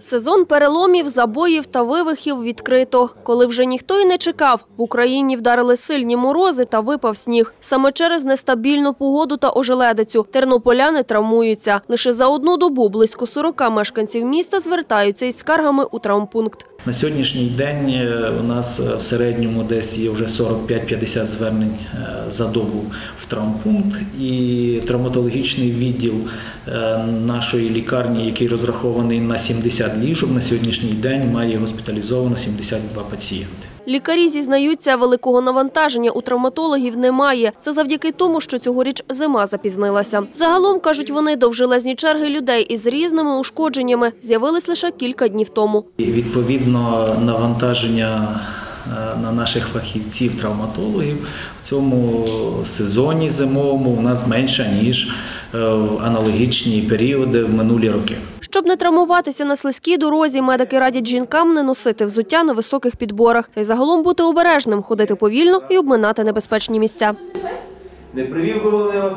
Сезон переломів, забоїв та вивихів відкрито. Коли вже ніхто й не чекав, в Україні вдарили сильні морози та випав сніг. Саме через нестабільну погоду та ожеледицю тернополяни травмуються. Лише за одну добу близько 40 мешканців міста звертаються із скаргами у травмпункт. На сьогоднішній день е, у нас е, в середньому десь є вже 45-50 звернень е, за добу в травмпункт і травматологічний відділ нашої лікарні, який розрахований на 70 ліжок, на сьогоднішній день має госпіталізовано 72 пацієнти. Лікарі зізнаються, великого навантаження у травматологів немає. Це завдяки тому, що цьогоріч зима запізнилася. Загалом, кажуть вони, довжелезні черги людей із різними ушкодженнями з'явились лише кілька днів тому. Відповідно навантаження е, на наших фахівців, травматологів в цьому сезоні зимовому у нас менше ніж е, в аналогічні періоди в минулі роки. Щоб не травмуватися на слизькій дорозі, медики радять жінкам не носити взуття на високих підборах та й загалом бути обережним, ходити повільно і обминати небезпечні місця. Не привів вас